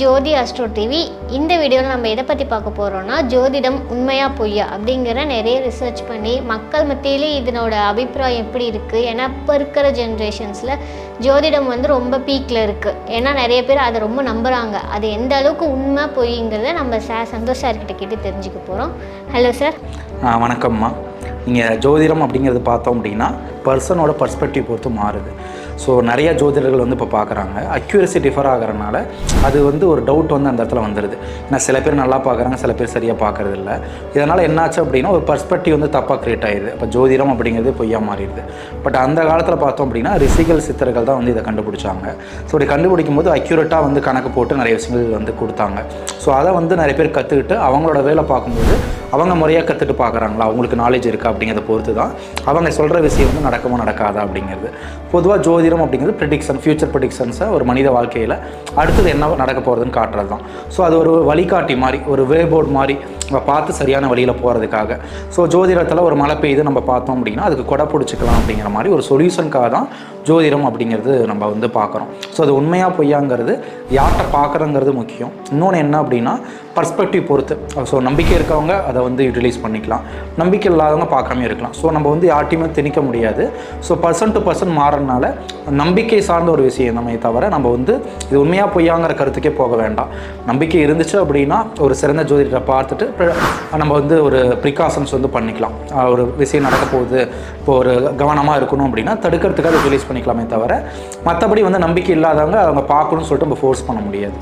ஜோதி astro TV இந்த வீடியோவில் நம்ம எதை பற்றி பார்க்க போகிறோம்னா ஜோதிடம் உண்மையா பொய்யா அப்படிங்கிற நிறைய ரிசர்ச் பண்ணி மக்கள் மத்தியிலே இதனோட அபிப்பிராயம் எப்படி இருக்குது ஏன்னா இப்போ இருக்கிற ஜென்ரேஷன்ஸில் ஜோதிடம் வந்து ரொம்ப பீக்கில் இருக்குது ஏன்னா நிறைய பேர் அதை ரொம்ப நம்புகிறாங்க அது எந்த அளவுக்கு உண்மை பொய்ங்கிறத நம்ம சார் சந்தோஷ் சார்கிட்ட கேட்டு தெரிஞ்சுக்க போகிறோம் ஹலோ சார் ஆ, வணக்கம்மா. நீங்கள் ஜோதிடம் அப்படிங்கிறது பார்த்தோம் அப்படின்னா பர்சனோட பர்ஸ்பெக்டிவ் பொறுத்து மாறுது. ஸோ நிறைய ஜோதிடர்கள் வந்து இப்போ பார்க்குறாங்க அக்யூரசி டிஃபர் ஆகிறனால அது வந்து ஒரு டவுட் வந்து அந்த இடத்துல வந்துடுது ஏன்னா சில பேர் நல்லா பார்க்குறாங்க சில பேர் சரியாக பார்க்குறது இல்லை இதனால் என்னாச்சு அப்படின்னா ஒரு பர்ஸ்பெக்டிவ் வந்து தப்பாக க்ரியேட் ஆயிடுது இப்போ ஜோதிடம் அப்படிங்கிறது பொய்யா மாறிடுது. பட் அந்த காலத்தில் பார்த்தோம் அப்படின்னா ரிசிகல் சித்தர்கள் தான் வந்து இதை கண்டுபிடிச்சாங்க. ஸோ இப்படி கண்டுபிடிக்கும் போது அக்யூரேட்டாக வந்து கணக்கு போட்டு நிறைய விஷயங்கள் வந்து கொடுத்தாங்க. ஸோ அதை வந்து நிறைய பேர் கற்றுக்கிட்டு அவங்களோட வேலை பார்க்கும்போது அவங்க முறையாக கற்றுட்டு பார்க்குறாங்களா அவங்களுக்கு நாலேஜ் இருக்கா அப்படிங்கிறத பொறுத்து தான் அவங்க சொல்கிற விஷயம் வந்து நடக்குமோ நடக்காதா அப்படிங்கிறது. பொதுவாக ஜோதிடம் அப்படிங்கிறது ப்ரிடிக்ஷன் ஃபியூச்சர் ப்ரிடிக்ஷன்ஸை ஒரு மனித வாழ்க்கையில் அடுத்தது என்ன நடக்க போகிறதுன்னு காட்டுறது தான் ஸோ அது ஒரு வழிகாட்டி மாதிரி ஒரு வே போர்ட் மாதிரி நம்ம பார்த்து சரியான வழியில் போகிறதுக்காக ஸோ ஜோதிடத்தில் ஒரு மழை பெய்யுது நம்ம பார்த்தோம் அப்படின்னா அதுக்கு கொடை பிடிச்சிக்கலாம் அப்படிங்கிற மாதிரி ஒரு சொல்யூஷனுக்காக தான் ஜோதிடம் அப்படிங்கிறது நம்ம வந்து பார்க்குறோம். ஸோ அது உண்மையாக பொய்யாங்கிறது யார்கிட்ட பார்க்குறங்கிறது முக்கியம். இன்னொன்று என்ன அப்படின்னா பர்ஸ்பெக்டிவ் பொறுத்து. ஸோ நம்பிக்கை இருக்கவங்க அதை வந்து யூட்டிலைஸ் பண்ணிக்கலாம். நம்பிக்கை இல்லாதவங்க பார்க்காம இருக்கலாம். ஸோ நம்ம வந்து யார்ட்டையுமே திணிக்க முடியாது. ஸோ பர்சன் டு பர்சன் மாறனால நம்பிக்கை சார்ந்த ஒரு விஷயம் நம்ம தவிர நம்ம வந்து இது உண்மையாக பொய்யாங்கிற கருத்துக்கே போக வேண்டாம். நம்பிக்கை இருந்துச்சு அப்படின்னா ஒரு சிறந்த ஜோதிடரை பார்த்துட்டு நம்ம வந்து ஒரு ப்ரிகாஷன்ஸ் வந்து பண்ணிக்கலாம். ஒரு விஷயம் நடக்க போகுது இப்போ ஒரு கவனமாக இருக்கணும் அப்படின்னா தடுக்கிறதுக்காக ரிலீஸ் பண்ணிக்கலாமே தவிர மற்றபடி வந்து நம்பிக்கை இல்லாதவங்க அவங்க பார்க்கணும்னு சொல்லிட்டு நம்ம ஃபோர்ஸ் பண்ண முடியாது.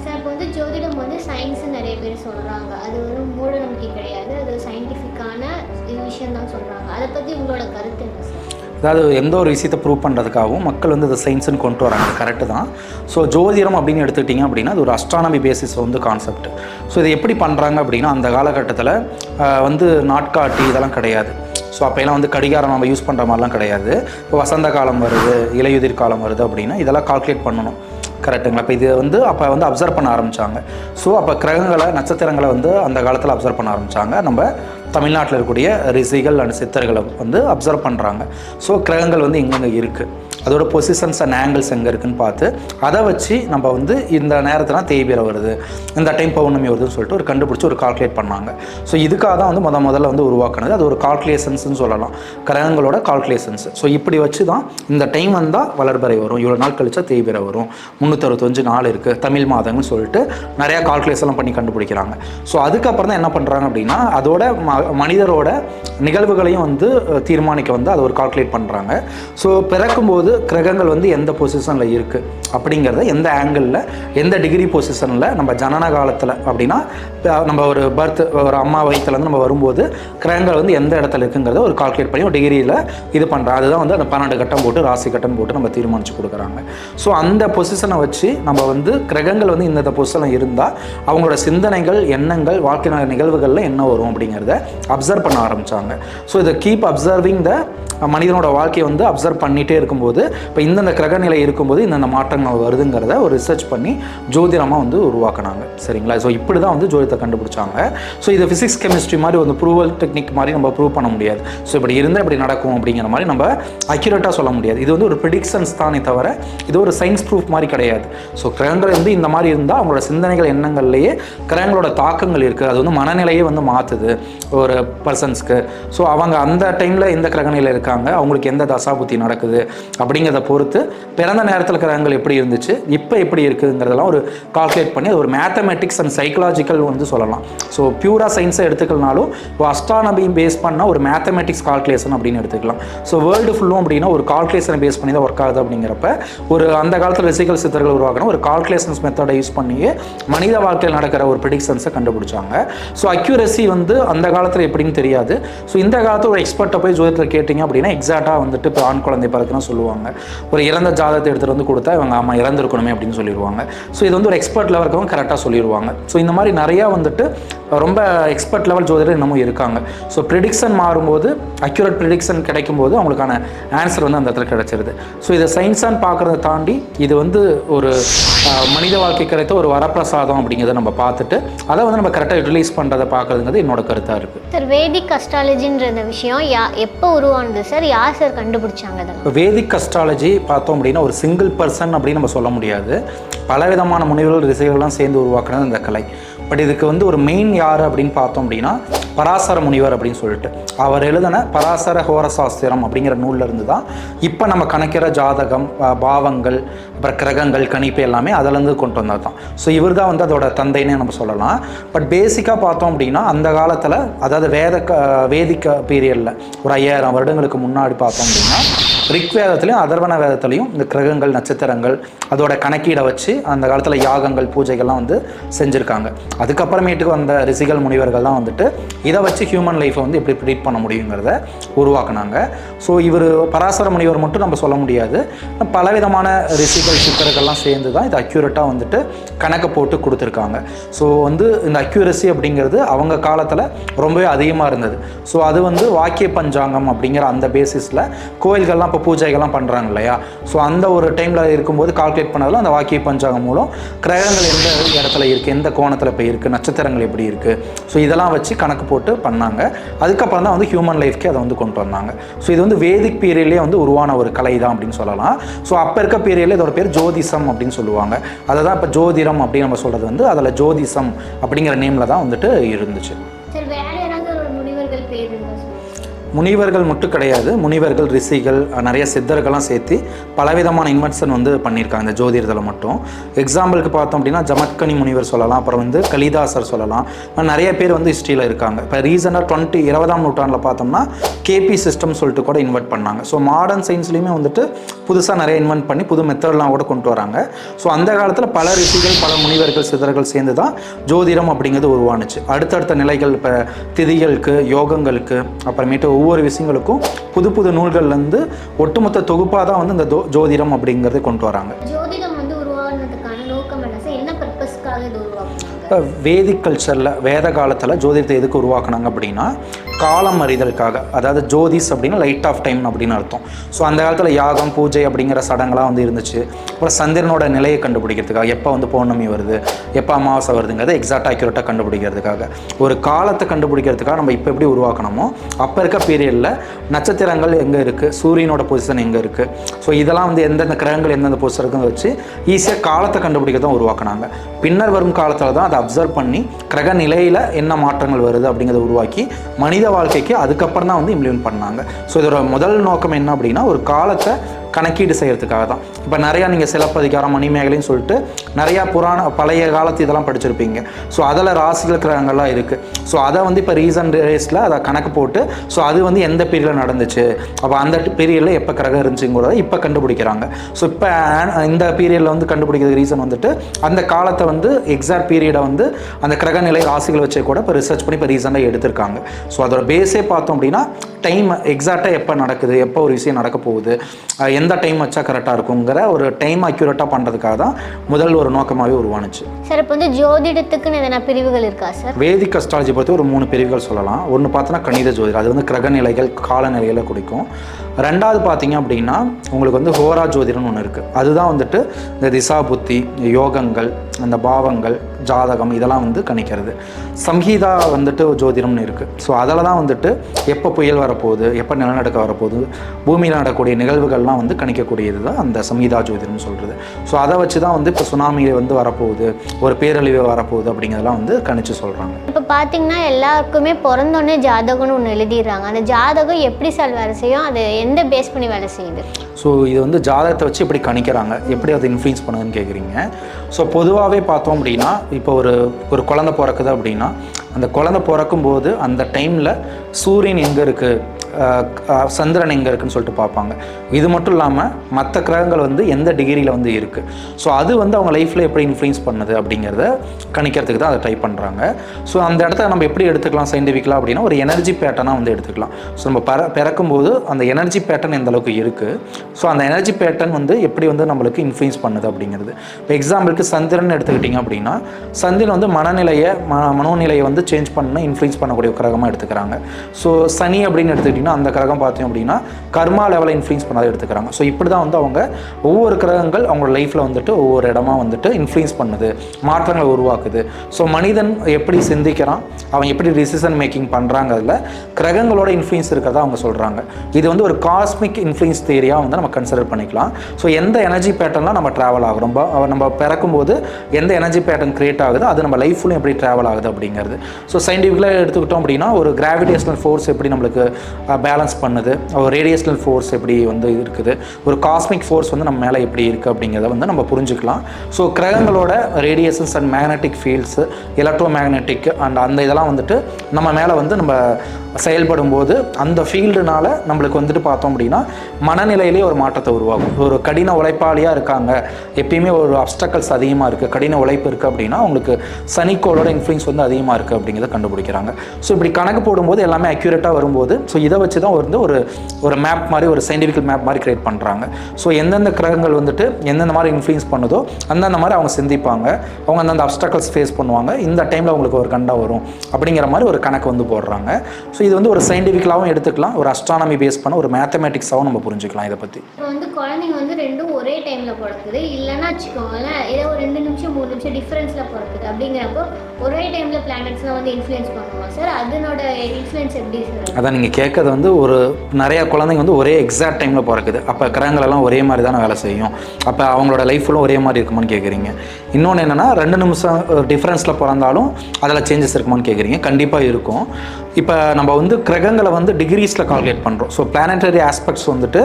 அதாவது எந்த ஒரு விஷயத்தை ப்ரூவ் பண்ணுறதுக்காகவும் மக்கள் வந்து அதை சயின்ஸ்னு கொண்டு வராங்க. கரெக்டு தான். ஸோ ஜோதிடம் அப்படின்னு எடுத்துக்கிட்டிங்க அப்படின்னா அது ஒரு அஸ்ட்ரானமி பேசிஸ் வந்து கான்செப்ட் ஸோ இதை எப்படி பண்ணுறாங்க அப்படின்னா அந்த காலகட்டத்தில் வந்து நாட்காட்டி இதெல்லாம் கிடையாது. ஸோ அப்போலாம் வந்து கடிகாரம் நம்ம யூஸ் பண்ணுற மாதிரிலாம் கிடையாது. இப்போ வசந்த காலம் வருது இலையுதிர் காலம் வருது அப்படின்னா இதெல்லாம் கால்குலேட் பண்ணணும். கரெக்டுங்களா இப்போ இது வந்து அப்போ வந்து அப்சர்வ் பண்ண ஆரம்பித்தாங்க ஸோ அப்போ கிரகங்களை நட்சத்திரங்களை வந்து அந்த காலத்தில் அப்சர்வ் பண்ண ஆரம்பித்தாங்க நம்ம தமிழ்நாட்டில் இருக்கக்கூடிய ரிஷிகள் அண்ட் சித்தர்களை வந்து அப்சர்வ் பண்ணுறாங்க ஸோ கிரகங்கள் வந்து இங்கங்கே இருக்குது அதோட பொசிஷன்ஸ் அண்ட் ஆங்கிள்ஸ் எங்கே இருக்குதுன்னு பார்த்து அதை வச்சு நம்ம வந்து இந்த நேரத்தில் தேய்பிரை வருது இந்த டைம் பௌர்ணமி வருதுன்னு சொல்லிட்டு ஒரு கண்டுபிடிச்சி ஒரு கால்குலேட் பண்ணாங்க. ஸோ இதுக்காக தான் வந்து முத முதல்ல வந்து உருவாக்குனது. அது ஒரு கால்குலேஷன்ஸ்னு சொல்லலாம். கிரகங்களோட கால்குலேஷன்ஸ் ஸோ இப்படி வச்சு தான் இந்த டைம் வந்தால் வளர்பறை வரும். இவ்வளோ நாள் கழிச்சா தேய்பிரை வரும். முந்நூற்றறுபத்தஞ்சு நாள் இருக்குது தமிழ் மாதங்கள்னு சொல்லிட்டு நிறையா கால்குலேஷன்லாம் பண்ணி கண்டுபிடிக்கிறாங்க. ஸோ அதுக்கப்புறம் தான் என்ன பண்ணுறாங்க அப்படின்னா அதோட ம மனிதரோட நிகழ்வுகளையும் வந்து தீர்மானிக்க வந்து அதை ஒரு கால்குலேட் பண்ணுறாங்க ஸோ பிறக்கும்போது கிரகங்கள் வந்து எந்த பொசிஷனில் இருக்குது அப்படிங்கிறத எந்த ஆங்கிளில் எந்த டிகிரி பொசிஷனில் நம்ம ஜனன காலத்தில் அப்படின்னா நம்ம ஒரு பர்த் ஒரு அம்மா வயிற்றுலேருந்து நம்ம வரும்போது கிரகங்கள் வந்து எந்த இடத்துல இருக்குங்கிறத ஒரு கால்குலேட் பண்ணி ஒரு டிகிரியில் இது பண்ணுறோம் அதுதான் வந்து அந்த பன்னெண்டு கட்டம் போட்டு ராசி கட்டம் போட்டு நம்ம தீர்மானித்து கொடுக்குறாங்க. ஸோ அந்த பொசிஷனை வச்சு நம்ம வந்து கிரகங்கள் வந்து இந்த பொசிஷனில் இருந்தால் அவங்களோட சிந்தனைகள் எண்ணங்கள் வாழ்க்கை நிகழ்வுகளில் என்ன வரும் அப்படிங்கிறத அப்சர்வ் பண்ண ஆரம்பித்தாங்க ஸோ இதை கீப் அப்சர்விங் த மனிதனோட வாழ்க்கையை வந்து அப்சர்வ் பண்ணிகிட்டே இருக்கும்போது இப்போ இந்தந்த கிரகநிலை இருக்கும்போது இந்தந்த மாற்றங்கள் வருதுங்கிறத ஒரு ரிசர்ச் பண்ணி ஜோதிடமாக வந்து உருவாக்குனாங்க. சரிங்களா? ஸோ இப்படி தான் வந்து ஜோதிடத்தை கண்டுபிடிச்சாங்க. ஸோ இது ஃபிசிக்ஸ் கெமிஸ்ட்ரி மாதிரி வந்து ப்ரூவல் டெக்னிக் மாதிரி நம்ம ப்ரூவ் பண்ண முடியாது. ஸோ இப்படி இருந்தால் இப்படி நடக்கும் அப்படிங்கிற மாதிரி நம்ம அக்யூரேட்டாக சொல்ல முடியாது. இது வந்து ஒரு ப்ரிடிக்ஷன்ஸ் தானே தவிர இது ஒரு சயின்ஸ் ப்ரூஃப் மாதிரி கிடையாது. ஸோ கிரகங்கள் வந்து இந்த மாதிரி இருந்தால் அவங்களோட சிந்தனைகள் எண்ணங்கள்லேயே கிரகங்களோட தாக்கங்கள் இருக்குது அது வந்து மனநிலையே வந்து மாற்றுது ஒரு பர்சன்ஸ்க்கு ஸோ அவங்க அந்த டைமில் எந்த கிரகநிலையில் இருக்காங்க. அவங்களுக்கு எந்த தசாபுத்தி நடக்குது? அப்படிங்கிறத பொறுத்து பிறந்த நேரத்தில் கிரகங்கள் எப்படி இருந்துச்சு இப்போ எப்படி இருக்குதுங்கிறதெல்லாம் ஒரு கால்குலேட் பண்ணி அது ஒரு மேத்தமெட்டிக்ஸ் அண்ட் சைக்கலாஜிக்கல் வந்து சொல்லலாம். ஸோ பியூரா சயின்ஸை எடுத்துக்கலனாலும் அஸ்ட்ரானமியும் பேஸ் பண்ணால் ஒரு மேத்தமெட்டிக்ஸ் கால்குலேஷன் அப்படின்னு எடுத்துக்கலாம். ஸோ வேர்ல்டு ஃபுல்லும் அப்படின்னா ஒரு கால்குலேஷனை பேஸ் பண்ணி தான் ஒர்க் ஆகுது அப்படிங்கிறப்ப ஒரு அந்த காலத்தில் ரிசிக்கல் சித்தர்கள் உருவாக்கின ஒரு கால்குலேஷன்ஸ் மெத்தடை யூஸ் பண்ணி மனித வாழ்க்கையில் நடக்கிற ஒரு ப்ரிடிக்ஷன்ஸை கண்டுபிடிச்சாங்க. ஸோ அக்யூரசி வந்து அந்த காலத்தில் எப்படின்னு தெரியாது. ஸோ இந்த காலத்தில் ஒரு எக்ஸ்பர்ட்டை போய் ஜோதிடத்தில் கேட்டிங்க அப்படின்னா எக்ஸாக்டாக வந்துட்டு இப்போ ஆண் குழந்தை பிறக்குன்னு சொல்லுவாங்க. ஒரு இறந்த ஜாதகத்தை எடுத்துகிட்டு வந்து கொடுத்தா இவங்க ஆமாம் இறந்துருக்கணுமே அப்படின்னு சொல்லிடுவாங்க ஸோ இது வந்து ஒரு எக்ஸ்பர்ட் லெவல் இருக்கவங்க கரெக்டாக சொல்லிடுவாங்க ஸோ இந்த மாதிரி நிறையா வந்துட்டு ரொம்ப எக்ஸ்பர்ட் லெவல் ஜோதிடர் இன்னமும் இருக்காங்க. ஸோ ப்ரிடிக்ஷன் மாறும்போது அக்யூரேட் ப்ரிடிக்ஷன் கிடைக்கும்போது அவங்களுக்கான ஆன்சர் வந்து அந்த இடத்துல கிடைச்சிருது. ஸோ இதை சயின்ஸான்னு பார்க்குறத தாண்டி இது வந்து ஒரு மனித வாழ்க்கை கிடைத்த ஒரு வரப்பிரசாதம் அப்படிங்கிறத நம்ம பார்த்துட்டு அதை வந்து நம்ம கரெக்டாக யூட்டிலைஸ் பண்ணுறதை பார்க்குறதுங்கிறது என்னோட கருத்தாக இருக்குது சார் வேதிக் அஸ்ட்ராலஜின்ற விஷயம் யா எப்போ உருவானது? சார் யார் சார் கண்டுபிடிச்சாங்க இதெல்லாம்? வேதிக் அஸ்ட்ராலஜி பார்த்தோம் அப்படின்னா ஒரு சிங்கிள் பர்சன் அப்படின்னு நம்ம சொல்ல முடியாது. பலவிதமான முனிவர்கள் ரிசைகள்லாம் சேர்ந்து உருவாக்குனது இந்த கலை. பட் இதுக்கு வந்து ஒரு மெயின் யார் அப்படின்னு பார்த்தோம் அப்படின்னா பராசர முனிவர் அப்படின்னு சொல்லிட்டு. அவர் எழுதின பராசர ஹோரசாஸ்திரம் அப்படிங்கிற நூலில் இருந்து தான் இப்போ நம்ம கணக்கிற ஜாதகம் பாவங்கள் அப்புறம் கிரகங்கள் கணிப்பு எல்லாமே அதிலேருந்து கொண்டு வந்தது தான். ஸோ இவர் தான் வந்து அதோட தந்தைன்னே நம்ம சொல்லலாம். பட் பேசிக்காக பார்த்தோம் அப்படின்னா அந்த காலத்தில் அதாவது வேத க வேதிக்க பீரியடில் ஒரு ஐயாயிரம் வருடங்களுக்கு முன்னாடி பார்த்தோம் அப்படின்னா ரிக்வேதத்துலையும் அதர்வன வேதத்துலையும் இந்த கிரகங்கள் நட்சத்திரங்கள் அதோட கணக்கீடை வச்சு அந்த காலத்தில் யாகங்கள் பூஜைகள்லாம் வந்து செஞ்சுருக்காங்க. அதுக்கப்புறமேட்டுக்கு வந்த ரிசிகள் முனிவர்கள்லாம் வந்துட்டு இதை வச்சு ஹியூமன் லைஃப்பை வந்து எப்படி ப்ரீட் பண்ண முடியுங்கிறத உருவாக்குனாங்க. ஸோ இவர் பராசர முனிவர் மட்டும் நம்ம சொல்ல முடியாது. பலவிதமான ரிசிகள் சித்தர்கள்லாம் சேர்ந்து தான் இது அக்யூரேட்டாக வந்துட்டு கணக்கை போட்டு கொடுத்துருக்காங்க. ஸோ வந்து இந்த அக்யூரசி அப்படிங்கிறது அவங்க காலத்தில் ரொம்பவே அதிகமாக இருந்தது. ஸோ அது வந்து வாக்கிய பஞ்சாங்கம் அப்படிங்கிற அந்த பேசிஸில் கோயில்கள்லாம் இப்போ பூஜைகள்லாம் பண்ணுறாங்க இல்லையா? ஸோ அந்த ஒரு டைமில் இருக்கும்போது கால்குலேட் பண்ணதில் அந்த வாக்கிய பஞ்சாங்கம் மூலம் கிரகங்கள் எந்த இடத்துல இருக்குது எந்த கோணத்தில் இப்போ இருக்குது நட்சத்திரங்கள் எப்படி இருக்குது ஸோ இதெல்லாம் வச்சு கணக்கு போட்டு பண்ணாங்க. அதுக்கப்புறம் தான் வந்து ஹியூமன் லைஃப்க்கு அதை வந்து கொண்டு வந்தாங்க. ஸோ இது வந்து வேதிக் பீரியட்லேயே வந்து உருவான ஒரு கலை தான் அப்படின்னு சொல்லலாம். ஸோ அப்போ இருக்க பீரியடில் இதோட பேர் ஜோதிசம் அப்படின்னு சொல்லுவாங்க. அதை தான் இப்போ ஜோதிடம் அப்படின்னு நம்ம சொல்கிறது வந்து அதில் ஜோதிசம் அப்படிங்கிற நேமில் தான் வந்துட்டு இருந்துச்சு. முனிவர்கள் மட்டும் கிடையாது முனிவர்கள் ரிஷிகள் நிறைய சித்தர்கள்லாம் சேர்த்து பலவிதமான இன்வென்ஷன் வந்து பண்ணியிருக்காங்க இந்த ஜோதிடத்தில் மட்டும். எக்ஸாம்பிளுக்கு பார்த்தோம் அப்படின்னா ஜமத்கனி முனிவர் சொல்லலாம் அப்புறம் வந்து கலிதாசர் சொல்லலாம். நிறைய பேர் வந்து ஹிஸ்ட்ரியில் இருக்காங்க. இப்போ ரீசனாக டுவெண்ட்டி இருபதாம் நூற்றாண்டில் பார்த்தோம்னா கேபி சிஸ்டம் சொல்லிட்டு கூட இன்வெர்ட் பண்ணாங்க. ஸோ மாடர்ன் சயின்ஸ்லையுமே வந்துட்டு புதுசாக நிறைய இன்வென்ட் பண்ணி புது மெத்தட்லாம் கூட கொண்டு வராங்க. ஸோ அந்த காலத்தில் பல ரிஷிகள் பல முனிவர்கள் சித்தர்கள் சேர்ந்து தான் ஜோதிடம் அப்படிங்கிறது உருவானுச்சு. அடுத்தடுத்த நிலைகள் இப்போ திதிகளுக்கு யோகங்களுக்கு அப்புறமேட்டு ஒவ்வொரு விஷயங்களுக்கும் புது புது நூல்கள்லேருந்து ஒட்டுமொத்த தொகுப்பாக தான் வந்து இந்த ஜோதிடம் அப்படிங்கிறத கொண்டு வராங்க. வேதிக் கல்ச்சரில் வேத காலத்தில் ஜோதிடத்தை எதுக்கு உருவாக்குனாங்க அப்படின்னா காலம் அறிதலுக்காக அதாவது ஜோதிஸ் அப்படின்னா லைட் ஆஃப் டைம் அப்படின்னு அர்த்தம். ஸோ அந்த காலத்தில் யாகம் பூஜை அப்படிங்கிற சடங்கெல்லாம் வந்து இருந்துச்சு. அப்புறம் சந்திரனோட நிலையை கண்டுபிடிக்கிறதுக்காக எப்போ வந்து பௌர்ணமி வருது எப்போ அமாவாசை வருதுங்கிறத எக்ஸாக்ட் ஆக்யூரேட்டாக கண்டுபிடிக்கிறதுக்காக. ஒரு காலத்தை கண்டுபிடிக்கிறதுக்காக நம்ம இப்போ எப்படி உருவாக்கணுமோ அப்போ இருக்க பீரியடில் நட்சத்திரங்கள் எங்கே இருக்குது சூரியனோட பொசிஷன் எங்கே இருக்குது ஸோ இதெல்லாம் வந்து எந்தெந்த கிரகங்கள் எந்தெந்த பொசிஷன் இருக்குன்னு வச்சு ஈஸியாக காலத்தை கண்டுபிடிக்க தான் உருவாக்குனாங்க. பின்னர் வரும் காலத்தில் தான் அதை அப்சர்வ் பண்ணி கிரக நிலையில் என்ன மாற்றங்கள் வருது அப்படிங்கிறத உருவாக்கி மனித வாழ்க்கைக்கு அதுக்கப்புறம் தான் வந்து இம்ப்ளிமெண்ட் பண்ணாங்க. ஸோ இதோட முதல் நோக்கம் என்ன அப்படின்னா ஒரு காலத்தை கணக்கீடு செய்கிறதுக்காக தான். இப்போ நிறையா நீங்கள் சிலப்பதிகாரம் மணிமேகலைன்னு சொல்லிட்டு நிறையா புராண பழைய காலத்து இதெல்லாம் படிச்சிருப்பீங்க. ஸோ அதில் ராசிகள் கிரகங்கள்லாம் இருக்குது ஸோ அதை வந்து இப்போ ரீசன்ட் டேஸில் அதை கணக்கு போட்டு ஸோ அது வந்து எந்த பீரியடில் நடந்துச்சு? அப்போ அந்த பீரியடில் எப்போ கிரகம் இருந்துச்சுங்கிறத இப்போ கண்டுபிடிக்கிறாங்க. ஸோ இப்போ இந்த பீரியடில் வந்து கண்டுபிடிக்கிறது ரீசன் வந்துட்டு அந்த காலத்தை வந்து எக்ஸாக்ட் பீரியடை வந்து அந்த கிரக நிலை ராசிகள் வச்சே கூட இப்போ ரிசர்ச் பண்ணி இப்போ ரீசெண்டாக எடுத்திருக்காங்க. ஸோ அதோட பேஸே பார்த்தோம் அப்படின்னா டைம் எக்ஸாக்டாக எப்போ நடக்குது? எப்போ ஒரு விஷயம் நடக்க போகுது? எந்த எந்த டைம் வச்சா கரெக்டாக இருக்குங்கிற ஒரு டைம் அக்யூரேட்டாக பண்ணுறதுக்காக தான் முதல் ஒரு நோக்கமாகவே உருவானுச்சு. சார் இப்போ வந்து ஜோதிடத்துக்குன்னு எதனா பிரிவுகள் இருக்கா சார் வேதிக் அஸ்ட்ராலஜி பொறுத்து ஒரு மூணு பிரிவுகள் சொல்லலாம். ஒன்று பார்த்தோன்னா கணித ஜோதிடம் அது வந்து கிரகநிலைகள் காலநிலைகளை குறிக்கும். ரெண்டாவது பார்த்தீங்க அப்படின்னா உங்களுக்கு வந்து ஹோரா ஜோதிடம்னு ஒன்று இருக்குது அதுதான் வந்துட்டு இந்த திசா புத்தி யோகங்கள் அந்த பாவங்கள் ஜாதகம் இதெல்லாம் வந்து கணிக்கிறது. சம்ஹீதா வந்துட்டு ஜோதிடம்னு இருக்குது ஸோ அதில் தான் வந்துட்டு எப்போ புயல் வரப்போகுது எப்போ நிலநடுக்கம் வரப்போகுது பூமியில் நடக்கக்கூடிய நிகழ்வுகள்லாம் வந்து கணிக்கக்கூடியது தான் அந்த சம்ஹீதா ஜோதிடம்னு சொல்கிறது ஸோ அதை வச்சு தான் வந்து இப்போ சுனாமி வந்து வரப்போகுது ஒரு பேரழிவு வரப்போகுது அப்படிங்கிறதெல்லாம் வந்து கணிச்சு சொல்கிறாங்க இப்போ பார்த்தீங்கன்னா எல்லாருக்குமே பிறந்தோடனே ஜாதகம்னு ஒன்று எழுதிடுறாங்க. அந்த ஜாதகம் எப்படி சார் வேலை செய்யும்? அது எந்த பேஸ் பண்ணி வேலை செய்யுது? ஸோ இது வந்து ஜாதகத்தை வச்சு எப்படி கணிக்கிறாங்க. எப்படி அதை இன்ஃப்ளூயன்ஸ் பண்ணுதுன்னு கேட்குறீங்க ஸோ பொதுவாகவே பார்த்தோம் அப்படின்னா இப்போ ஒரு ஒரு குழந்தை பிறக்குது அப்படின்னா அந்த குழந்தை பிறக்கும்போது அந்த டைமில் சூரியன் எங்கே இருக்குது சந்திரன் எங்கே இருக்குன்னு சொல்லிட்டு பார்ப்பாங்க. இது மட்டும் இல்லாமல் மற்ற கிரகங்கள் வந்து எந்த டிகிரியில் வந்து இருக்குது ஸோ அது வந்து அவங்க லைஃப்பில் எப்படி இன்ஃப்ளூயன்ஸ் பண்ணுது அப்படிங்கிறத கணிக்கிறதுக்கு தான் அதை ட்ரை பண்ணுறாங்க ஸோ அந்த இடத்த நம்ம எப்படி எடுத்துக்கலாம் சயின்டிஃபிக்கலாக அப்படின்னா ஒரு எனர்ஜி பேட்டர்னாக வந்து எடுத்துக்கலாம். ஸோ நம்ம பற பிறக்கும்போது அந்த எனர்ஜி பேட்டர்ன் எந்த அளவுக்கு இருக்குது ஸோ அந்த எனர்ஜி பேட்டர்ன் வந்து எப்படி வந்து நம்மளுக்கு இன்ஃப்ளூயன்ஸ் பண்ணுது அப்படிங்கிறது. இப்போ எக்ஸாம்பிளுக்கு சந்திரன் எடுத்துக்கிட்டிங்க அப்படின்னா சந்திரன் வந்து மனநிலையை ம மனோநிலையை வந்து சேஞ்ச் பண்ண இன்ஃப்ளூயன்ஸ் பண்ணக்கூடிய கிரகமாக எடுத்துக்கிறாங்க. ஸோ சனி அப்படின்னு எடுத்துக்கிட்டிங்கன்னா அப்படின்னா அந்த கிரகம் பார்த்தோம் அப்படின்னா கர்மா லெவலில் இன்ஃப்ளூயன்ஸ் பண்ணாத எடுத்துக்கிறாங்க. ஸோ இப்படி தான் வந்து அவங்க ஒவ்வொரு கிரகங்கள் அவங்களோட லைஃப்பில் வந்துட்டு ஒவ்வொரு இடமா வந்துட்டு இன்ஃப்ளூயன்ஸ் பண்ணுது மாற்றங்களை உருவாக்குது. ஸோ மனிதன் எப்படி சிந்திக்கிறான் அவன் எப்படி டிசிஷன் மேக்கிங் பண்ணுறாங்க அதில் கிரகங்களோட இன்ஃப்ளூயன்ஸ் இருக்கிறதா அவங்க சொல்கிறாங்க இது வந்து ஒரு காஸ்மிக் இன்ஃப்ளூயன்ஸ் தேரியாக வந்து நம்ம கன்சிடர் பண்ணிக்கலாம். ஸோ எந்த எனர்ஜி பேட்டர்லாம் நம்ம ட்ராவல் ஆகும்? ரொம்ப நம்ம பிறக்கும்போது எந்த எனர்ஜி பேட்டர்ன் கிரியேட் ஆகுது அது நம்ம லைஃப்லையும் எப்படி ட்ராவல் ஆகுது அப்படிங்கிறது. ஸோ சயின்டிஃபிக்கலாக எடுத்துக்கிட்டோம் அப்படின்னா ஒரு கிராவிடேஷனல் ஃபோர்ஸ் எப்படி நம்மளுக்கு பேலன்ஸ் பண்ணுது. ஒரு ரேடியேஷனல் ஃபோர்ஸ் எப்படி வந்து இருக்குது? ஒரு காஸ்மிக் ஃபோர்ஸ் வந்து நம்ம மேலே எப்படி இருக்குது அப்படிங்கிறத வந்து நம்ம புரிஞ்சுக்கலாம். So கிரகங்களோட radiations and magnetic fields electro magnetic and அந்த இதெல்லாம் வந்துட்டு நம்ம மேலே வந்து நம்ம செயல்படும் போது அந்த ஃபீல்டுனால நம்மளுக்கு வந்துட்டு பார்த்தோம் அப்படின்னா மனநிலையிலேயே ஒரு மாற்றத்தை உருவாகும் ஒரு கடின உழைப்பாளியாக இருக்காங்க. எப்பயுமே ஒரு அப்டக்கல்ஸ் அதிகமாக இருக்குது கடின உழைப்பு இருக்குது அப்படின்னா அவங்களுக்கு சனிக்கோளோட இன்ஃப்ளூயன்ஸ் வந்து அதிகமாக இருக்குது அப்படிங்கிறத கண்டுபிடிக்கிறாங்க. ஸோ இப்படி கணக்கு போடும்போது எல்லாமே அக்யூரேட்டாக வரும்போது ஸோ இதை வச்சு தான் வந்து ஒரு ஒரு மேப் மாதிரி ஒரு சயின்டிஃபிக் மேப் மாதிரி கிரியேட் பண்ணுறாங்க ஸோ எந்தெந்த கிரகங்கள் வந்துட்டு எந்தெந்த மாதிரி இன்ஃப்ளூயன்ஸ் பண்ணுதோ அந்தந்த மாதிரி அவங்க சிந்திப்பாங்க. அவங்க அந்தந்த அப்டக்கல்ஸ் ஃபேஸ் பண்ணுவாங்க. இந்த டைமில் அவங்களுக்கு ஒரு கண்டா வரும். அப்படிங்கிற மாதிரி ஒரு கணக்கு வந்து போடுறாங்க. ஸோ இது வந்து ஒரு சயின்டிஃபிக்கலாகவும் எடுத்துக்கலாம். ஒரு அஸ்ட்ரானமி பேஸ் பண்ண ஒரு மேத்தமேட்டிக்ஸாகவும் நம்ம புரிஞ்சுக்கலாம் இதை பற்றி இப்போ வந்து குழந்தைங்க வந்து ரெண்டும் ஒரே டைமில் பிறக்குது. இல்லைன்னா வச்சுக்கோங்களேன் ஏதோ ஒரு ரெண்டு நிமிஷம் மூணு நிமிஷம் டிஃப்ரென்ஸில் பிறக்குது. அப்படிங்கிறப்போ ஒரே டைமில் பிளானட்ஸ்லாம் வந்து இன்ஃப்ளூயன்ஸ் பண்ணுவோம் சார் அதனோட இன்ஃப்ளூயன்ஸ் எப்படி சார் அதான் நீங்கள் கேட்கறது வந்து ஒரு நிறைய குழந்தைங்க வந்து ஒரே எக்ஸாக்ட் டைமில் பிறக்குது. அப்போ கிரகங்களெல்லாம் ஒரே மாதிரி தானே வேலை செய்யும். அப்போ அவங்களோட லைஃப்லும் ஒரே மாதிரி இருக்குமான்னு கேட்குறீங்க இன்னொன்று என்னென்னா ரெண்டு நிமிஷம் டிஃப்ரென்ஸில் பிறந்தாலும் அதில் சேஞ்சஸ் இருக்குமான்னு கேட்குறீங்க கண்டிப்பாக இருக்கும். இப்போ நம்ம வந்து கிரகங்களை வந்து டிகிரீஸில் கால்குலேட் பண்ணுறோம் ஸோ பிளானட்டரி ஆஸ்பெக்ட்ஸ் வந்துட்டு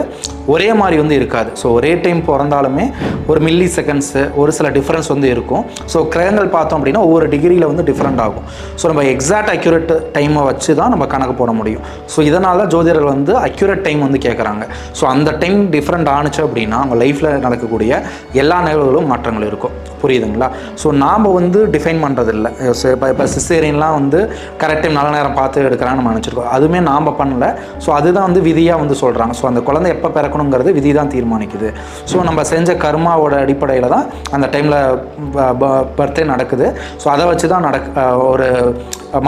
ஒரே மாதிரி வந்து இருக்காது. ஸோ ஒரே டைம் பிறந்தாலுமே ஒரு மில்லி செகண்ட்ஸு ஒரு சில டிஃப்ரென்ஸ் வந்து இருக்கும். ஸோ கிரகங்கள் பார்த்தோம் அப்படின்னா ஒவ்வொரு டிகிரியில் வந்து டிஃப்ரெண்ட் ஆகும். ஸோ நம்ம எக்ஸாக்ட் அக்யூரேட் டைமை வச்சு தான் நம்ம கணக்கு போட முடியும். ஸோ இதனால் ஜோதிடர்கள் வந்து அக்யூரேட் டைம் வந்து கேட்குறாங்க ஸோ அந்த டைம் டிஃப்ரெண்ட் ஆணுச்சு அப்படின்னா அவங்க லைஃப்பில் நடக்கக்கூடிய எல்லா நிகழ்வுகளும் மாற்றங்கள் இருக்கும். புரியுதுங்களா? ஸோ நாம் வந்து டிஃபைன் பண்ணுறதில்ல இப்போ இப்போ சிசேரியன்லாம் வந்து கரெக்ட் டைம் நல்ல நேரம் பார்த்து எடுக்கிறான்னு நம்ம நினச்சிருக்கோம். அதுவுமே நாம் பண்ணல. ஸோ அதுதான் வந்து விதியாக வந்து சொல்கிறாங்க ஸோ அந்த குழந்தை எப்போ பிறக்கணுங்கிறது விதி தான் தீர்மானிக்குது. ஸோ நம்ம செஞ்ச கர்மாவோட அடிப்படையில் தான் அந்த டைமில் பர்த்டே நடக்குது. ஸோ அதை வச்சு தான் நடக் ஒரு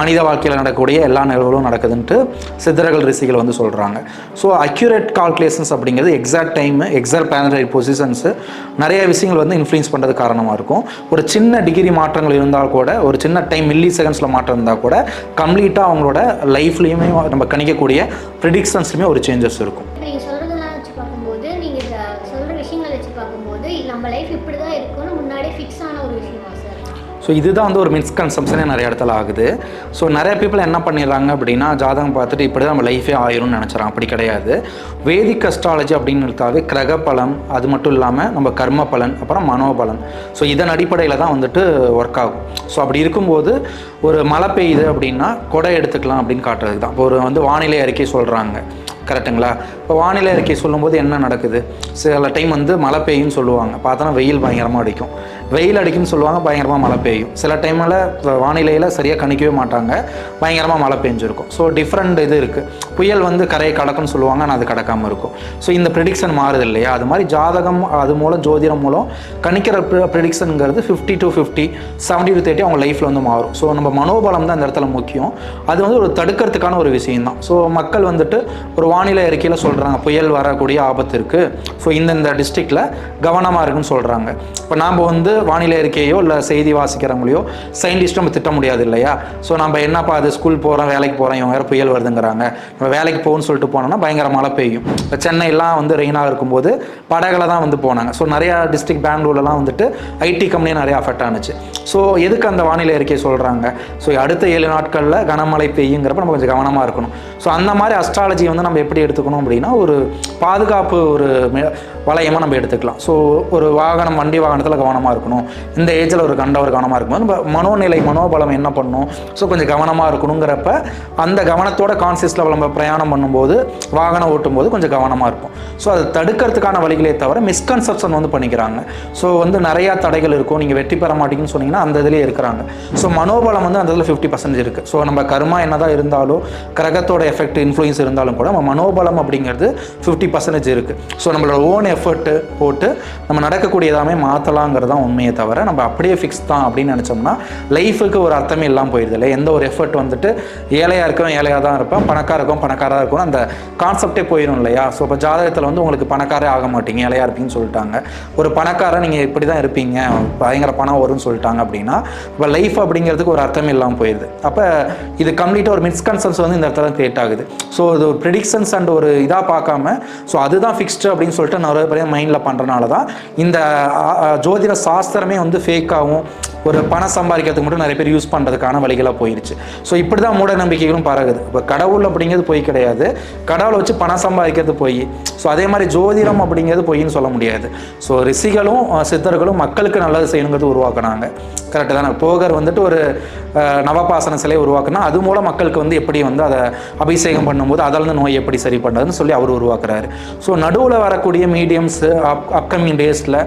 மனித வாழ்க்கையில் நடக்கக்கூடிய எல்லா நிகழ்வுகளும் நடக்குதுன்ட்டு சித்தர்கள் ரிஷிகள் வந்து சொல்கிறாங்க ஸோ அக்யூரேட் கால்குலேஷன்ஸ் அப்படிங்கிறது exact time exact planetary positions நிறைய விஷயங்கள் வந்து இன்ஃப்ளூயன்ஸ் பண்ணுறது காரணமாக இருக்கும். ஒரு சின்ன டிகிரி மாற்றங்கள் இருந்தால் கூட ஒரு சின்ன டைம் மில்லி செகண்ட்ஸில் மாற்றம் இருந்தால் கூட கம்ப்ளீட்டாக அவங்களோட லைஃப்லேயுமே நம்ம கணிக்கக்கூடிய ப்ரிடிக்ஷன்ஸ்லையுமே ஒரு சேஞ்சஸ் இருக்கும். ஸோ இதுதான் வந்து ஒரு மிஸ்கன்செப்ஷனே நிறைய இடத்துல ஆகுது. ஸோ நிறைய பீப்புள் என்ன பண்ணிடுறாங்க அப்படின்னா ஜாதகம் பார்த்துட்டு இப்படி தான் நம்ம லைஃபே ஆயிரும்னு நினச்சிடறாங்க. அப்படி கிடையாது. வேதிக் அஸ்ட்ராலஜி அப்படின்னு எடுத்தாவே கிரக பலன் அது மட்டும் இல்லாமல் நம்ம கர்ம பலன் அப்புறம் மனோபலன். ஸோ இதன் அடிப்படையில் தான் வந்துட்டு ஒர்க் ஆகும். ஸோ அப்படி இருக்கும்போது ஒரு மழை பெய்யுது அப்படின்னா கொடை எடுத்துக்கலாம் அப்படின்னு காட்டுறதுக்கு தான். இப்போ ஒரு வந்து வானிலை அறிக்கை சொல்கிறாங்க கரெக்ட்டுங்களா இப்போ வானிலை அறிக்கை சொல்லும்போது என்ன நடக்குது? சில டைம் வந்து மழை பெய்யும்னு சொல்லுவாங்க. பார்த்தோன்னா வெயில் பயங்கரமாக அடிக்கும். வெயில் அடிக்கும்னு சொல்லுவாங்க பயங்கரமாக மழை பெய்யும். சில டைமில் வானிலையில் சரியாக கணிக்கவே மாட்டாங்க. பயங்கரமாக மழை பெஞ்சிருக்கும். ஸோ டிஃப்ரெண்ட் இது இருக்குது புயல் வந்து கரையை கடக்குன்னு சொல்லுவாங்க ஆனால் அது கடக்காமல் இருக்கும். ஸோ இந்த ப்ரிடிக்ஷன் மாறுது இல்லையா? அது மாதிரி ஜாதகம் அது மூலம் ஜோதிடம் மூலம் கணிக்கிற ப்ரிடிக்ஷனுங்கிறது fifty to fifty seventy to thirty அவங்க லைஃப்பில் வந்து மாறும். ஸோ நம்ம மனோபலம் தான் இந்த இடத்துல முக்கியம். அது வந்து ஒரு தடுக்கிறதுக்கான ஒரு விஷயம் தான் ஸோ மக்கள் வந்துட்டு ஒரு வானிலை அறிக்கையில் சொல்கிறாங்க புயல் வரக்கூடிய ஆபத்து இருக்குது ஸோ இந்தந்த டிஸ்ட்ரிக்டில் கவனமாக இருக்குன்னு சொல்கிறாங்க இப்போ நாம் வந்து வானிலை அறிக்கையோ இல்லை செய்தி வாசிக்கிறவங்களையோ சயின்டிஸ்ட் நம்ம திட்ட முடியாது இல்லையா? ஸோ நம்ம என்னப்பா அது ஸ்கூல் போகிறோம் வேலைக்கு போகிறோம் இவங்க வேறு புயல் வருதுங்கிறாங்க. நம்ம வேலைக்கு போகணும்னு சொல்லிட்டு போனோம்னா பயங்கர மழை பெய்யும். இப்போ சென்னையெல்லாம் வந்து ரெயினாக இருக்கும்போது படகளை தான் வந்து போனாங்க. ஸோ நிறையா டிஸ்ட்ரிக்ட் பெங்களூர்லாம் வந்துட்டு ஐடி கம்பெனியும் நிறையா அஃபெக்ட் ஆனுச்சு. ஸோ எதுக்கு அந்த வானிலை அறிக்கை சொல்கிறாங்க ஸோ அடுத்த ஏழு நாட்களில் கனமழை பெய்யுங்கிறப்ப நம்ம கொஞ்சம் கவனமாக இருக்கணும். ஸோ அந்த மாதிரி அஸ்ட்ராலஜி வந்து நம்ம எப்படி எடுத்துக்கணும் அப்படின்னா ஒரு பாதுகாப்பு ஒரு வளையமாக நம்ம எடுத்துக்கலாம். ஸோ ஒரு வாகனம் வண்டி வாகனத்தில் கவனமாக இருக்கணும். இந்த ஏஜில் ஒரு கண்டவர் கவனமாக இருக்கணும் நம்ம மனோநிலை மனோபலம் என்ன பண்ணணும் ஸோ கொஞ்சம் கவனமாக இருக்கணுங்கிறப்ப அந்த கவனத்தோட கான்சியஸ் லெவல் நம்ம பிரயாணம் பண்ணும்போது வாகனம் ஓட்டும்போது கொஞ்சம் கவனமாக இருக்கும் ஸோ அதை தடுக்கிறதுக்கான வழிகளே தவிர மிஸ்கன்செப்ஷன் வந்து பண்ணிக்கிறாங்க. ஸோ வந்து நிறையா தடைகள் இருக்கும். நீங்கள் வெற்றி பெற மாட்டீங்கன்னு சொன்னீங்கன்னா அந்த இதுலேயே இருக்கிறாங்க. ஸோ மனோபலம் வந்து அந்த இதில் ஃபிஃப்டி பர்சன்டேஜ் இருக்குது ஸோ நம்ம கர்மா என்னதான் இருந்தாலும் கிரகத்தோட எஃபெக்ட் இன்ஃப்ளூயன்ஸ் இருந்தாலும் கூட நம்ம மனோபலம் அப்படிங்கிறது ஃபிஃப்டி பர்சன்டேஜ் இருக்குது ஸோ நம்மளோட ஓன் எஃபர்ட்டு போட்டு நம்ம நடக்கக்கூடிய எல்லாமே மாற்றலாங்கிறது தான் உண்மையை தவிர நம்ம அப்படியே ஃபிக்ஸ் தான் அப்படின்னு நினச்சோம்னா லைஃபுக்கு ஒரு அர்த்தமே இல்லாமல் போயிடுது இல்லை எந்த ஒரு எஃபர்ட் வந்துட்டு ஏழையாக இருக்கும் ஏழையாக தான் இருப்பேன் பணக்கார இருக்கும் பணக்காராக இருக்கும் அந்த கான்செப்டே போயிடும் இல்லையா? ஸோ இப்போ ஜாதகத்தில் வந்து உங்களுக்கு பணக்காரே ஆக மாட்டீங்க ஏழையாக இருப்பீங்கன்னு சொல்லிட்டாங்க. ஒரு பணக்காரன் நீங்கள் இப்படி தான் இருப்பீங்க பயங்கர பணம் வரும்னு சொல்லிட்டாங்க அப்படின்னா இப்போ லைஃப் அப்படிங்கிறதுக்கு ஒரு அர்த்தமே இல்லாமல் போயிடுது அப்போ இது கம்ப்ளீட்டாக ஒரு மிஸ்கன்செப்ட்ஸ் வந்து இந்த இடத்துல கிரியேட் ஆகுது. ஸோ இது ஒரு ப்ரிடிக்ஷன்ஸ் அண்ட் ஒரு இதாக பார்க்காம ஸோ அதுதான் ஃபிக்ஸ்டு அப்படின்னு சொல்லிட்டு நிறைய பேர் மைண்டில் பண்ணுறனால தான் இந்த ஜோதிட சாஸ்திரமே வந்து ஃபேக்காகவும் ஒரு பணம் சம்பாதிக்கிறதுக்கு மட்டும் நிறைய பேர் யூஸ் பண்ணுறதுக்கான வழிகளாக போயிடுச்சு ஸோ இப்படி தான் மூட நம்பிக்கைகளும் பரகுது இப்போ கடவுள் அப்படிங்கிறது பொய் கிடையாது. கடவுளை வச்சு பணம் சம்பாதிக்கிறது பொய். ஸோ அதே மாதிரி ஜோதிடம் அப்படிங்கிறது பொய்ன்னு சொல்ல முடியாது. ஸோ ரிஷிகளும் சித்தர்களும் மக்களுக்கு நல்லது செய்யணுங்கிறது உருவாக்குனாங்க. கரெக்டு தானே? போகர் வந்துட்டு ஒரு நவபாசன சிலையை உருவாக்குனா அது மூலம் மக்களுக்கு வந்து எப்படி வந்து அதை அபிஷேகம் பண்ணும்போது அதிலிருந்து நோய் எப்படி சரி பண்ணுறதுன்னு சொல்லி அவர் உருவாக்குறாரு. ஸோ நடுவில் வரக்கூடிய மீடியம்ஸ் அப் அப்கமிங் டேஸில்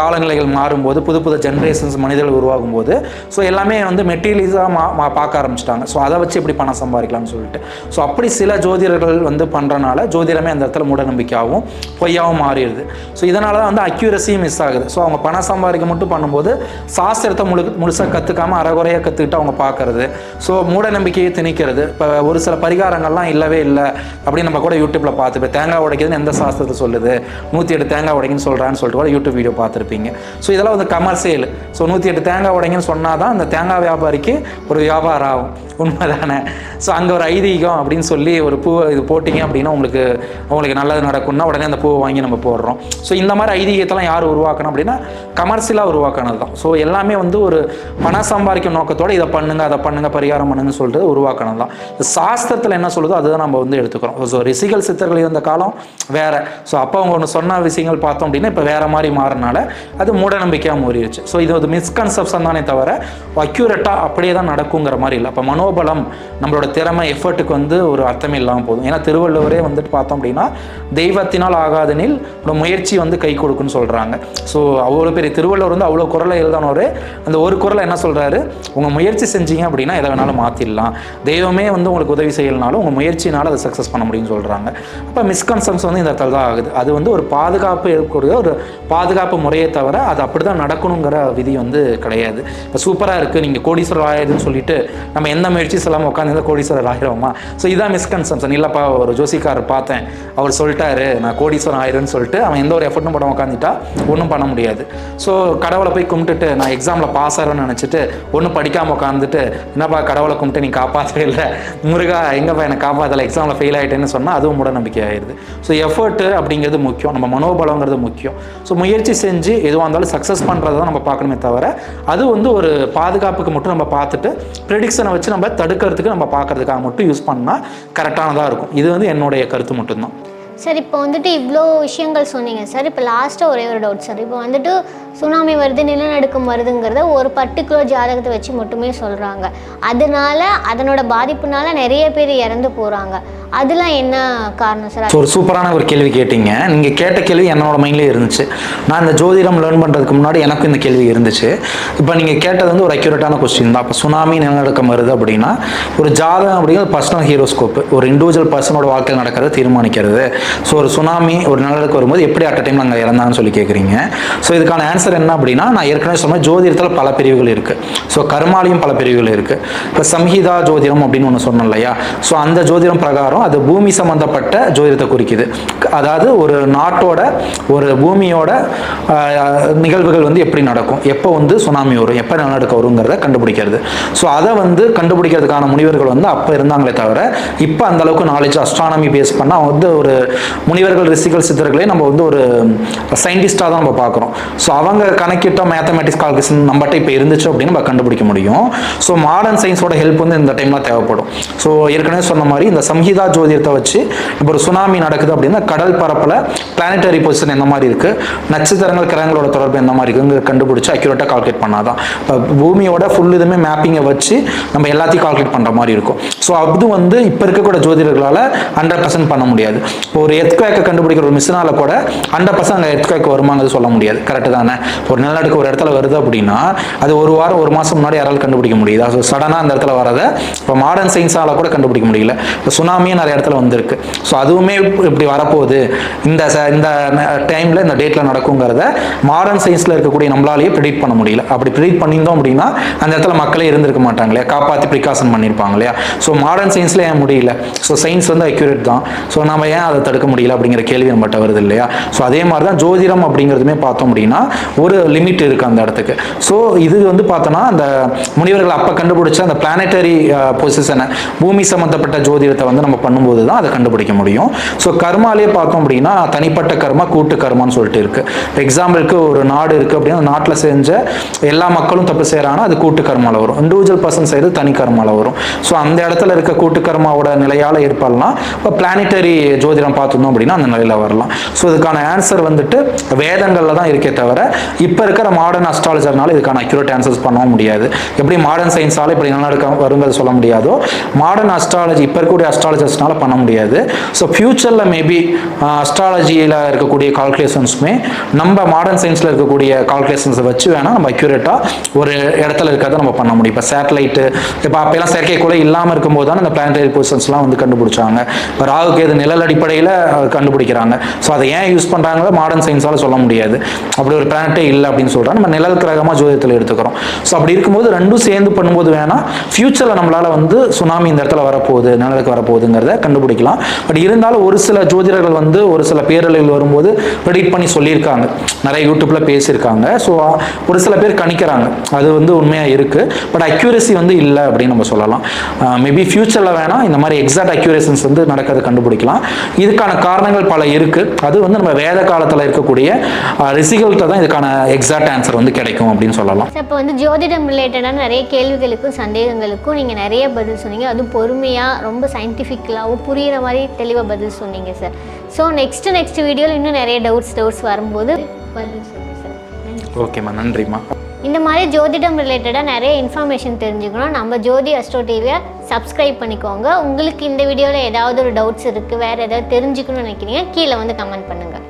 காலநிலைகள் மாறும்போது புது புது ஜென்ரேஷன்ஸ் மனிதர்கள் உருவாகும் போது ஸோ எல்லாமே வந்து மெட்டீரியலிஸாக மா பார்க்க ஆரம்பிச்சிட்டாங்க. ஸோ அதை வச்சு எப்படி பணம் சம்பாதிக்கலாம்னு சொல்லிட்டு. ஸோ அப்படி சில ஜோதிடர்கள் வந்து பண்ணுறனால ஜோதிடமே அந்த இடத்துல மூட நம்பிக்கையாகவும் பொய்யாகவும் மாறிடுது. ஸோ இதனால தான் வந்து அக்யூரஸியும் மிஸ் ஆகுது. ஸோ அவங்க பணம் சம்பாதிக்க மட்டும் பண்ணும்போது சாஸ்திரத்தை முழு முழுசாக கற்றுக்காம அறகுறையாக கற்றுக்கிட்டு அவங்க பார்க்கறது. ஸோ மூட நம்பிக்கையை திணிக்கிறது. இப்போ ஒரு சில பரிகாரங்கள்லாம் இல்லவே இல்லை அப்படின்னு நம்ம கூட யூடியூப்பில் பார்த்து இப்போ தேங்காய் உடைக்குதுன்னு எந்த சாஸ்திரத்தை சொல்லுது? நூற்றி எட்டு தேங்காய் உடைக்குன்னு சொல்கிறான்னு சொல்லிட்டு கூட யூடியூப் வீடியோ பார்த்துருப்பீங்க. ஸோ இதெல்லாம் வந்து கமர்சியல் ஸோ நூற்றி எட்டு தேங்காய் உடைங்கன்னு சொன்னால் தான் அந்த தேங்காய் வியாபாரிக்கு ஒரு வியாபாரம் ஆகும். உண்மைதானே? ஸோ அங்கே ஒரு ஐதீகம் அப்படின்னு சொல்லி ஒரு பூவை இது போட்டிங்க அப்படின்னா உங்களுக்கு உங்களுக்கு நல்லது நடக்கும்னா உடனே அந்த பூவை வாங்கி நம்ம போடுறோம். ஸோ இந்த மாதிரி ஐதீகத்தெல்லாம் யார் உருவாக்கணும் அப்படின்னா கமர்ஷியலாக உருவாக்கினது தான். ஸோ எல்லாமே வந்து ஒரு பணம் சம்பாதிக்கும் நோக்கத்தோடு இதை பண்ணுங்க அதை பண்ணுங்க பரிகாரம் பண்ணுங்கன்னு சொல்லிட்டு உருவாக்கினது தான். சாஸ்திரத்தில் என்ன சொல்லுதோ அதுதான் நம்ம வந்து எடுத்துக்கிறோம். ஸோ ரிசிகல் சித்தர்கள் இருந்த காலம் வேற. ஸோ அப்போ அவங்க ஒன்று சொன்ன விஷயங்கள் பார்த்தோம் அப்படின்னா இப்போ வேற மாதிரி மாறினால அது மூட நம்பிக்கையாக மாறிடுச்சு ஸோ இது ஒரு மிஸ்கன்செப்ஷன் தானே தவிர அக்யூரேட்டாக அப்படியே தான் நடக்குங்கிற மாதிரி இல்லை. அப்போ மனோபலம் நம்மளோட திறமை எஃபர்ட்டுக்கு வந்து ஒரு அர்த்தம் இல்லாமல் போதும் ஏன்னா திருவள்ளுவரே வந்துட்டு பார்த்தோம் அப்படின்னா தெய்வத்தினால் ஆகாதனில் ஒரு முயற்சி வந்து கை கொடுக்குன்னு சொல்கிறாங்க ஸோ அவ்வளோ பெரிய திருவள்ளுவர் வந்து அவ்வளோ குரலை எழுதானவர் அந்த ஒரு குரலை என்ன சொல்கிறாரு உங்கள் முயற்சி செஞ்சீங்க அப்படின்னா எதை வேணாலும் மாற்றிடலாம் தெய்வமே வந்து உங்களுக்கு உதவி செய்யலனாலும் உங்கள் முயற்சினால் அதை சக்ஸஸ் பண்ண முடியும்னு சொல்கிறாங்க அப்போ மிஸ்கன்செப்ட்ஸ் வந்து இந்த இடத்துல தான் ஆகுது. அது வந்து ஒரு பாதுகாப்பு இருக்கக்கூடிய ஒரு பாதுகாப்பு முறையை தவிர அது அப்படி தான் நடக்கணுங்கிற விதி வந்து கிடையாது. இப்போ சூப்பராக இருக்குது நீங்கள் கோடீஸ்வரர் ஆயிடுதுன்னு சொல்லிட்டு நம்ம எந்த முயற்சி சொல்லாமல் உட்காந்து கோடீஸ்வரர் ஆகிடுவோமா ஸோ இதான் மிஸ்கன்செப்ஷன் இல்லைப்பா ஒரு ஜோசிக்காரர் பார்த்தேன். அவர் சொல்லிட்டாரு நான் கோடீஸ்வரன் ஆயிடுன்னு சொல்லிட்டு அவன் எந்த ஒரு எஃபர்ட்டும் போட உட்காந்துட்டா ஒன்றும் பண்ண முடியாது. ஸோ கடவுளை போய் கும்பிட்டுட்டு நான் எக்ஸாமில் பாஸ் ஆகிறேன்னு நினச்சிட்டு ஒன்றும் படிக்காமல் உட்காந்துட்டு என்னப்பா கடவுளை கும்பிட்டு நீ காப்பாற்றவே இல்லை? முருகா எங்கப்பா என்னை காப்பாற்றலை எக்ஸாமில் ஃபெயில் ஆகிட்டேன்னு சொன்னால் அதுவும் மூட நம்பிக்கை ஆயிடுது. ஸோ எஃபர்ட்டு அப்படிங்கிறது முக்கியம். நம்ம மனோபலங்கிறது முக்கியம். ஸோ முயற்சி செஞ்சு எதுவாக இருந்தாலும் சக்ஸஸ் பண்ணுறதை தான் நம்ம பார்க்கணுமே தவிர அது வந்து ஒரு பாதுகாப்புக்கு மட்டும் நம்ம பார்த்துட்டு ப்ரெடிக்ஷனை வச்சு நம்ம தடுக்கிறதுக்கு நம்ம பார்க்கறதுக்காக மட்டும் யூஸ் பண்ணால் கரெக்டானதாக இருக்கும். இது வந்து என்னுடைய கருத்து மட்டும்தான். சார் இப்போ வந்துட்டு இவ்வளோ விஷயங்கள் சொன்னீங்க. சார் இப்போ லாஸ்ட்டாக ஒரே ஒரு டவுட் சார். இப்போ வந்துட்டு சுனாமி வருது நிலநடுக்கம் வருதுங்கிறத ஒரு பர்டிகுலர் ஜாதகத்தை வச்சு மட்டுமே சொல்கிறாங்க அதனால அதனோட பாதிப்புனால நிறைய பேர் இறந்து போகிறாங்க அதெல்லாம் என்ன காரணம் சார்? ஸோ ஒரு சூப்பரான ஒரு கேள்வி கேட்டீங்க. நீங்கள் கேட்ட கேள்வி என்னோட மைண்ட்லேயே இருந்துச்சு. நான் இந்த ஜோதிடம் லேர்ன் பண்ணுறதுக்கு முன்னாடி எனக்கும் இந்த கேள்வி இருந்துச்சு. இப்போ நீங்கள் கேட்டது வந்து ஒரு அக்யூரேட்டான கொஸ்டின் தான். இப்போ சுனாமி நிலநடுக்கம் வருது அப்படின்னா ஒரு ஜாதகம் அப்படிங்கிறது பர்சனல் ஹீரோஸ்கோப் ஒரு இண்டிவிஜுவல் பர்சனோட வாழ்க்கையில் நடக்கிறத தீர்மானிக்கிறது. ஸோ ஒரு சுனாமி ஒரு நிலநடுக்கம் வரும்போது எப்படி அட் டைம் நாங்கள் இறந்தாங்கன்னு சொல்லி கேட்குறீங்க ஸோ இதுக்கான ஆன்சர் என்ன அப்படின்னா நான் ஏற்கனவே சொன்ன ஜோதிடத்தில் பல பிரிவுகள் இருக்குது ஸோ கர்மாலையும் பல பிரிவுகள் இருக்குது இப்போ சம்ஹிதா ஜோதிடம் அப்படின்னு ஒன்று சொன்னோம் இல்லையா? ஸோ அந்த ஜோதிடம் பிரகாரம் அது பூமி சம்பந்தப்பட்ட ஜோதிடத்தை குறிக்குது. அதாவது ஒரு நாட்டோட ஒரு பூமியோட நிகழ்வுகள் வந்து எப்படி நடக்கும்? எப்போ வந்து சுனாமி வரும்? எப்போ நிலநடுக்கம் வருங்கிறத கண்டுபிடிக்கிறது. ஸோ அதை வந்து கண்டுபிடிக்கிறதுக்கான முனிவர்கள் வந்து அப்போ இருந்தாங்களே தவிர இப்போ அந்த அளவுக்கு நாலேஜ் அஸ்ட்ரானமி பேஸ் பண்ணால் அவங்க வந்து ஒரு முனிவர்கள் ரிஷிகள் சித்தர்களே நம்ம வந்து ஒரு சயின்டிஸ்டாக தான் நம்ம பார்க்குறோம். ஸோ அவங்க கணக்கிட்ட மேத்தமெட்டிக்ஸ் கால்குலேஷன் நம்மகிட்ட இப்போ இருந்துச்சு அப்படின்னு நம்ம கண்டுபிடிக்க முடியும். ஸோ மாடர்ன் சயின்ஸோட ஹெல்ப் வந்து இந்த டைமில் தேவைப்படும். ஸோ ஏற்கனவே சொன்ன மாதிரி இந்த சம்ஹிதா ஜோதிடத்தை வச்சு இப்போ ஒரு சுனாமி நடக்குது அப்படின்னா கடல் பரப்பில் பிளானட்டரி பொசிஷன் எந்த மாதிரி இருக்குது நட்சத்திரங்கள் கிரகங்களோட தொடர்பு எந்த மாதிரி இருக்குங்கிற கண்டுபிடிச்சு அக்யூரேட்டாக கால்குலேட் பண்ணாதான். இப்போ பூமியோட ஃபுல் இதுவுமே மேப்பிங்கை வச்சு நம்ம எல்லாத்தையும் கால்குலேட் பண்ணுற மாதிரி இருக்கும். ஸோ அது வந்து இப்போ இருக்கக்கூடிய ஜோதிடர்களால் ஹண்ட்ரட் பர்சன்ட் பண்ண முடியாது. இப்போ ஒரு எத்குவேக்கை கண்டுபிடிக்கிற ஒரு மிஷினால் கூட ஹண்ட்ரட் பர்சன்ட் அங்கே எத்குவேக் வருமானது சொல்ல முடியாது. கரெக்டு தானே? ஒரு நிலநடுக்கு ஒரு இடத்துல வருது அப்படின்னா அது ஒரு வாரம் ஒரு மாதம் முன்னாடி யாரால் கண்டுபிடிக்க முடியுது? அது சடனாக அந்த இடத்துல வரதை இப்போ மாடர்ன் சயின்ஸால் கூட கண்டுபிடிக்க முடியல. இப்போ சுனாமி பிரச்சனையும் நிறைய இடத்துல வந்திருக்கு. ஸோ அதுவுமே இப்படி வரப்போகுது. இந்த இந்த டைமில் இந்த டேட்டில் நடக்குங்கிறத மாடர்ன் சயின்ஸில் இருக்கக்கூடிய நம்மளாலேயே ப்ரிடிக்ட் பண்ண முடியல. அப்படி ப்ரிடிக்ட் பண்ணியிருந்தோம் அப்படின்னா அந்த இடத்துல மக்களே இருந்திருக்க மாட்டாங்க இல்லையா? காப்பாற்றி ப்ரிகாஷன் பண்ணியிருப்பாங்க இல்லையா? ஸோ மாடர்ன் சயின்ஸில் ஏன் முடியல? ஸோ சயின்ஸ் வந்து அக்யூரேட் தான். ஸோ நம்ம ஏன் அதை தடுக்க முடியல அப்படிங்கிற கேள்வி நம்மகிட்ட வருது இல்லையா? ஸோ அதே மாதிரி தான் ஜோதிடம் அப்படிங்கிறதுமே பார்த்தோம் அப்படின்னா ஒரு லிமிட் இருக்குது அந்த இடத்துக்கு. ஸோ இது வந்து பார்த்தோன்னா அந்த முனிவர்கள் அப்போ கண்டுபிடிச்ச அந்த பிளானட்டரி பொசிஷனை பூமி சம்மந்தப்பட்ட ஜோதிடத்தை வந்து நம்ம பண்ணும்போது தான் அதை கண்டுபிடிக்க முடியும். ஸோ கர்மாலே பார்த்தோம் அப்படின்னா தனிப்பட்ட கர்மா கூட்டு கர்மான்னு சொல்லிட்டு இருக்கு. எக்ஸாம்பிளுக்கு ஒரு நாடு இருக்குது அப்படின்னா நாட்டில் செஞ்ச எல்லா மக்களும் தப்பு செய்கிறாங்கன்னா அது கூட்டு கர்மாவில் வரும். இண்டிவிஜுவல் பர்சன் செய்யறது தனி கர்மாவில் வரும். ஸோ அந்த இடத்துல இருக்க கூட்டு கர்மாவோட நிலையால் ஏற்படலாம். இப்போ பிளானிட்டரி ஜோதிடம் பார்த்துருந்தோம் அப்படின்னா அந்த நிலையில் வரலாம். ஸோ இதுக்கான ஆன்சர் வந்துட்டு வேதங்களில் தான் இருக்கே தவிர இப்போ இருக்கிற மாடர்ன் அஸ்ட்ராலஜர்னால இதுக்கான அக்யூரேட் ஆன்சர்ஸ் பண்ணவும் முடியாது. எப்படி மாடர்ன் சயின்ஸால் இப்படி நல்லா இருக்க வருங்கிறது சொல்ல முடியாதோ மாடர்ன் அஸ்ட்ராலஜி இப்போ இருக்கக்கூடிய கால்குலேஷனால் பண்ண முடியாது. ஸோ ஃப்யூச்சரில் மேபி அஸ்ட்ராலஜியில் இருக்கக்கூடிய கால்குலேஷன்ஸுமே நம்ம மாடர்ன் சயின்ஸில் இருக்கக்கூடிய கால்குலேஷன்ஸை வச்சு வேணால் நம்ம அக்யூரேட்டாக ஒரு இடத்துல இருக்கிறத நம்ம பண்ண முடியும். இப்போ சேட்டலைட்டு இப்போ அப்போலாம் செயற்கைக்குள்ளே இல்லாமல் இருக்கும்போது தான் இந்த பிளானட்டரி பொசிஷன்ஸ்லாம் வந்து கண்டுபிடிச்சாங்க. இப்போ ராகுக்கு எது நிழல் அடிப்படையில் கண்டுபிடிக்கிறாங்க. ஸோ அதை ஏன் யூஸ் பண்ணுறாங்களோ மாடர்ன் சயின்ஸால் சொல்ல முடியாது. அப்படி ஒரு பிளானட்டே இல்லை அப்படின்னு சொல்கிறோம் நம்ம நிழல் கிரகமாக ஜோதியத்தில் எடுத்துக்கிறோம். ஸோ அப்படி இருக்கும்போது ரெண்டும் சேர்ந்து பண்ணும்போது வேணால் ஃப்யூச்சரில் நம்மளால் வந்து சுனாமி இந்த இடத்துல வரப்போகுது நிழலுக்கு வரப்போகுதுங்கிறது கண்டுபிடிக்கலாம். பட் இருந்தாலும் ஒரு சில ஜோதிடர்கள் வந்து ஒரு சில பேரலைகள் வரும்போது ப்ரெடிக்ட் பண்ணி சொல்லியிருக்காங்க. நிறைய யூடியூப்பில் பேசியிருக்காங்க. ஸோ ஒரு சில பேர் கணிக்கிறாங்க. அது வந்து உண்மையாக இருக்குது பட் அக்யூரசி வந்து இல்லை அப்படின்னு நம்ம சொல்லலாம். மேபி ஃப்யூச்சரில் வேணால் இந்த மாதிரி எக்ஸாக்ட் அக்யூரேஷன்ஸ் வந்து நடக்கிறது கண்டுபிடிக்கலாம். இதுக்கான காரணங்கள் பல இருக்குது அது வந்து நம்ம வேத காலத்தில் இருக்கக்கூடிய ரிசிகல்ட்ட தான் இதுக்கான எக்ஸாக்ட் ஆன்சர் வந்து கிடைக்கும் அப்படின்னு சொல்லலாம். இப்போ வந்து ஜோதிடம் ரிலேட்டடான நிறைய கேள்விகளுக்கும் சந்தேகங்களுக்கும் நீங்கள் நிறைய பதில் சொன்னீங்க. அதுவும் பொறுமையாக ரொம்ப சயின்டிஃபிக்கலாகவும் புரிகிற மாதிரி தெளிவாக பதில் சொன்னீங்க சார் ஸோ நெக்ஸ்ட் நெக்ஸ்ட் வீடியோவில் இன்னும் நிறைய டவுட்ஸ் டவுட்ஸ் வரும்போது பதில் சொல்லுங்கள் சார் ஓகேம்மா நன்றிம்மா. இந்த மாதிரி ஜோதிடம் ரிலேட்டடாக நிறைய இன்ஃபர்மேஷன் தெரிஞ்சுக்கணும். நம்ம ஜோதி அஸ்ட்ரோ டிவியை சப்ஸ்கிரைப் பண்ணிக்கோங்க. உங்களுக்கு இந்த வீடியோவில் ஏதாவது ஒரு டவுட்ஸ் இருக்குது வேறு ஏதாவது தெரிஞ்சுக்கணும்னு நினைக்கிறீங்க கீழே வந்து கமெண்ட் பண்ணுங்கள்